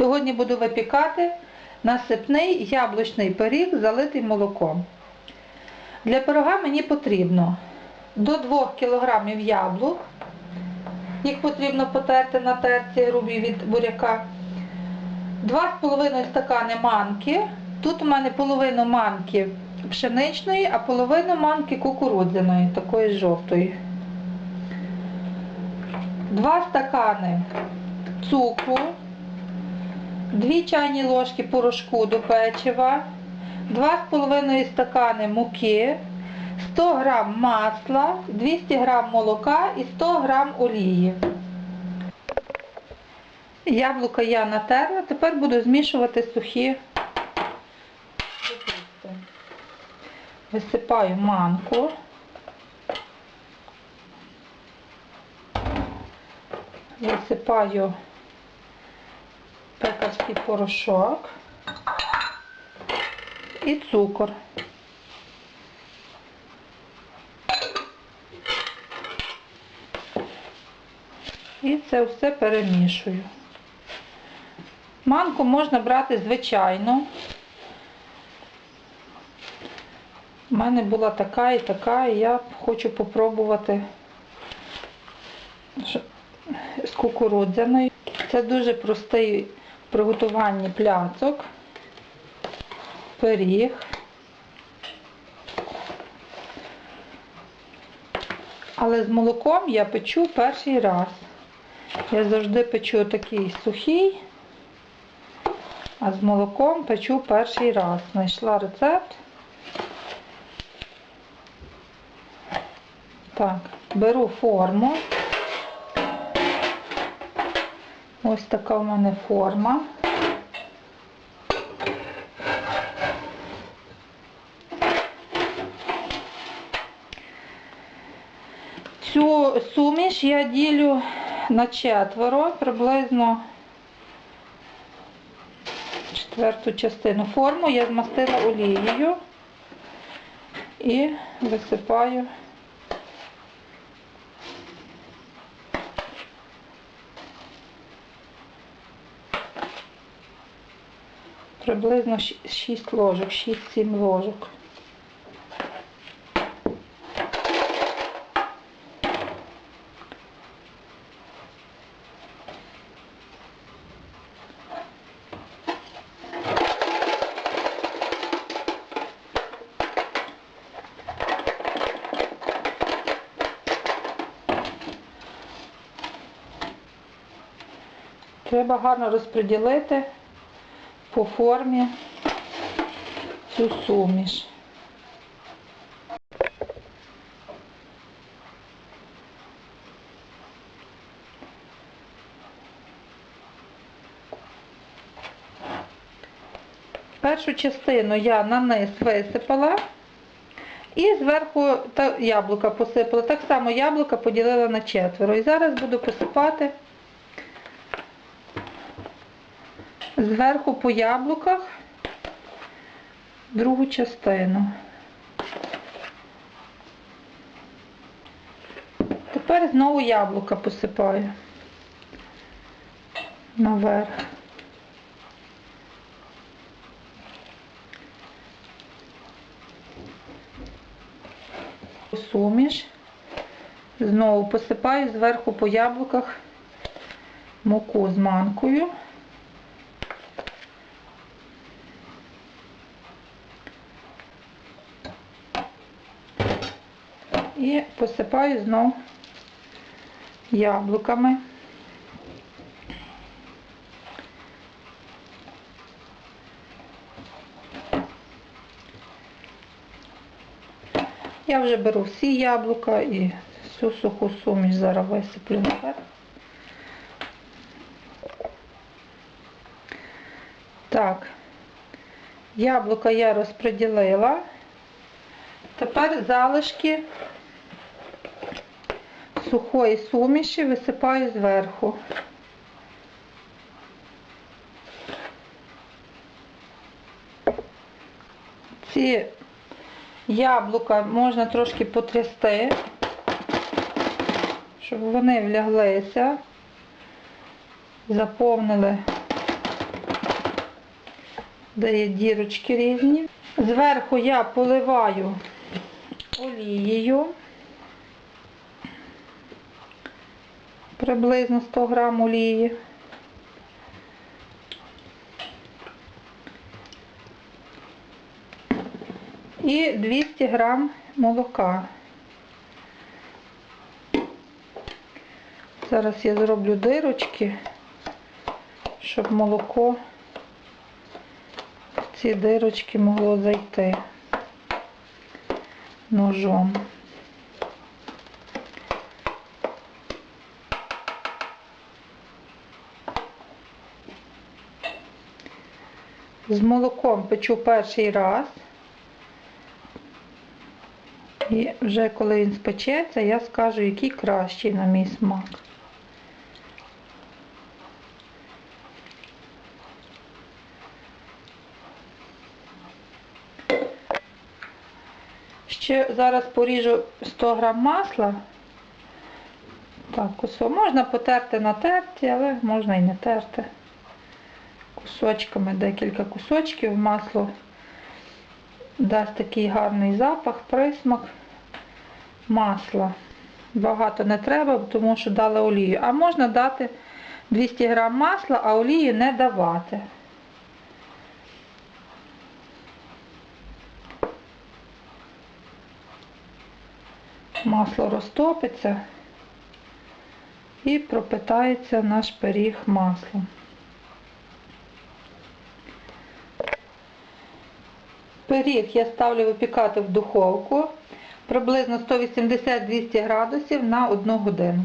Сьогодні буду випікати насипний яблучний пиріг, залитий молоком. Для пирога мені потрібно до 2 кг яблук. Їх потрібно потерти на терці грубі від буряка. 2,5 стакани манки. Тут у мене половину манки пшеничної, а половину манки кукурудзяної, такої жовтої. 2 стакани цукру, 2 чайні ложки порошку до печива, 2,5 стакани муки, 100 г масла, 200 г молока і 100 г олії. Яблука я натерла, тепер буду змішувати сухі продукти. Висипаю манку. Висипаю пекарський порошок і цукор. І це все перемішую. Манку можна брати звичайно. У мене була така і така, і я хочу попробувати з кукурудзяною. Це дуже простий в приготуванні пляцок, пиріг. Але з молоком я печу перший раз. Я завжди печу такий сухий, а з молоком печу перший раз. Знайшла рецепт. Так, беру форму. Ось така в мене форма. Цю суміш я ділю на четверо, приблизно четверту частину. Форму я змастила олією і висипаю приблизно 6 ложок, 6-7 ложок. Треба гарно розподілити по формі цю суміш. Першу частину я на низ висипала і зверху яблука посипала. Так само яблука поділила на четверо. І зараз буду посипати зверху по яблуках другу частину. Тепер знову яблука посипаю наверх. Суміш. Знову посипаю зверху по яблуках муку з манкою. І посипаю знов яблуками. Я вже беру всі яблука і всю суху суміш зараз висиплю наверх. Так, яблука я розподілила. Тепер залишки сухої суміші висипаю зверху. Ці яблука можна трошки потрясти, щоб вони вляглися, заповнили де є дірочки різні. Зверху я поливаю олією. Приблизно 100 грам олії. І 200 грам молока. Зараз я зроблю дирочки, щоб молоко в ці дирочки могло зайти ножом. З молоком печу перший раз. І вже коли він спечеться, я скажу, який кращий на мій смак. Ще зараз поріжу 100 грам масла. Так, кусок. Можна потерти на терті, але можна і не терти. Кусочками, декілька кусочків масло дасть такий гарний запах, присмак масла. Багато не треба, тому що дали олію. А можна дати 200 грам масла, а олію не давати. Масло розтопиться і пропитається наш пиріг маслом. Пиріг я ставлю випікати в духовку приблизно 180-200 градусів на 1 годину.